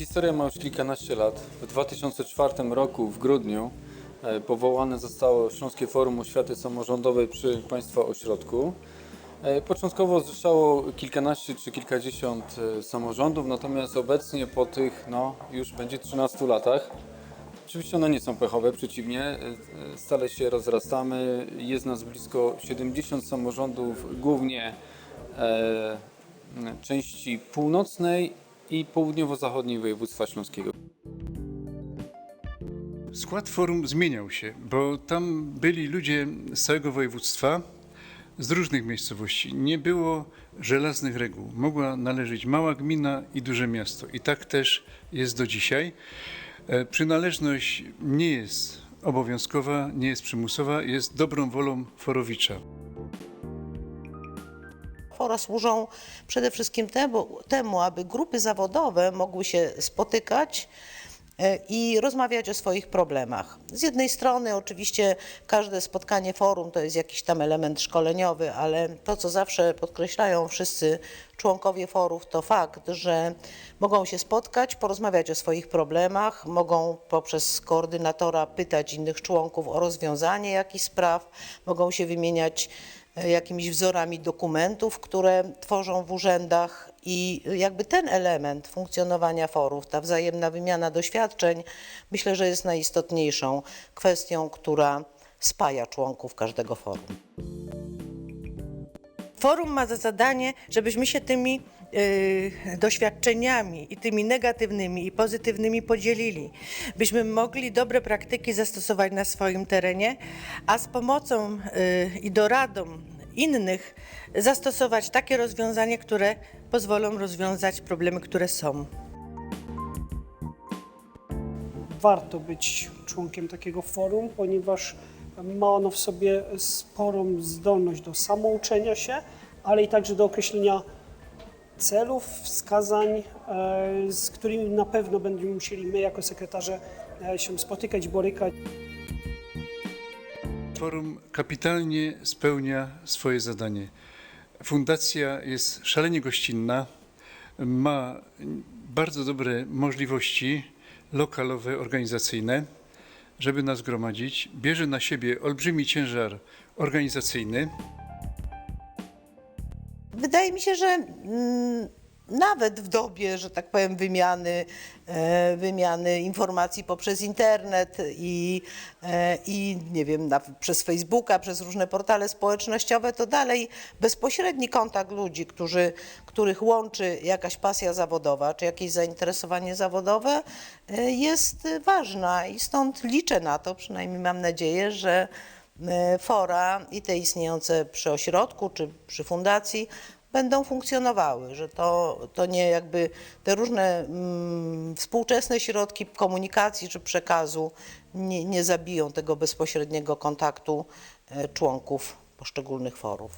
historia ma już kilkanaście lat. W 2004 roku, w grudniu, e, powołane zostało Śląskie Forum Oświaty Samorządowej przy Państwa Ośrodku. E, Początkowo zrzeszało kilkanaście czy kilkadziesiąt e, samorządów, natomiast obecnie po tych, no, już będzie 13 latach, Oczywiście one nie są pechowe, przeciwnie, stale się rozrastamy. Jest nas blisko 70 samorządów, głównie e, części północnej i południowo-zachodniej województwa śląskiego. Skład forum zmieniał się, bo tam byli ludzie z całego województwa, z różnych miejscowości. Nie było żelaznych reguł. Mogła należeć mała gmina i duże miasto. I tak też jest do dzisiaj. E, Przynależność nie jest obowiązkowa, nie jest przymusowa, jest dobrą wolą forowicza. Fora służą przede wszystkim temu, temu, aby grupy zawodowe mogły się spotykać e, i rozmawiać o swoich problemach. Z jednej strony oczywiście każde spotkanie forum to jest jakiś tam element szkoleniowy, ale to co zawsze podkreślają wszyscy członkowie forów to fakt, że mogą się spotkać, porozmawiać o swoich problemach, mogą poprzez koordynatora pytać innych członków o rozwiązanie jakichś spraw, mogą się wymieniać jakimiś wzorami dokumentów, które tworzą w urzędach i jakby ten element funkcjonowania forów, ta wzajemna wymiana doświadczeń, myślę, że jest najistotniejszą kwestią, która spaja członków każdego forum. Forum ma za zadanie, żebyśmy się tymi doświadczeniami i tymi negatywnymi i pozytywnymi podzielili, byśmy mogli dobre praktyki zastosować na swoim terenie, a z pomocą y, i doradą innych zastosować takie rozwiązania, które pozwolą rozwiązać problemy, które są. warto być członkiem takiego forum, ponieważ ma ono w sobie sporą zdolność do samouczenia się, ale i także do określenia celów, wskazań, e, z którymi na pewno będziemy musieli my jako sekretarze e, się spotykać, borykać. Forum kapitalnie spełnia swoje zadanie. Fundacja jest szalenie gościnna, ma bardzo dobre możliwości lokalowe, organizacyjne, żeby nas gromadzić. Bierze na siebie olbrzymi ciężar organizacyjny. Wydaje mi się, że mm, nawet w dobie, że tak powiem, wymiany, e, wymiany informacji poprzez internet i, e, i nie wiem, przez Facebooka, przez różne portale społecznościowe, to dalej bezpośredni kontakt ludzi, którzy, których łączy jakaś pasja zawodowa czy jakieś zainteresowanie zawodowe, e, jest ważna i stąd liczę na to, przynajmniej mam nadzieję, że fora i te istniejące przy ośrodku czy przy fundacji będą funkcjonowały, że to, to nie jakby te różne mm, współczesne środki komunikacji czy przekazu nie, nie zabiją tego bezpośredniego kontaktu e, członków poszczególnych forów.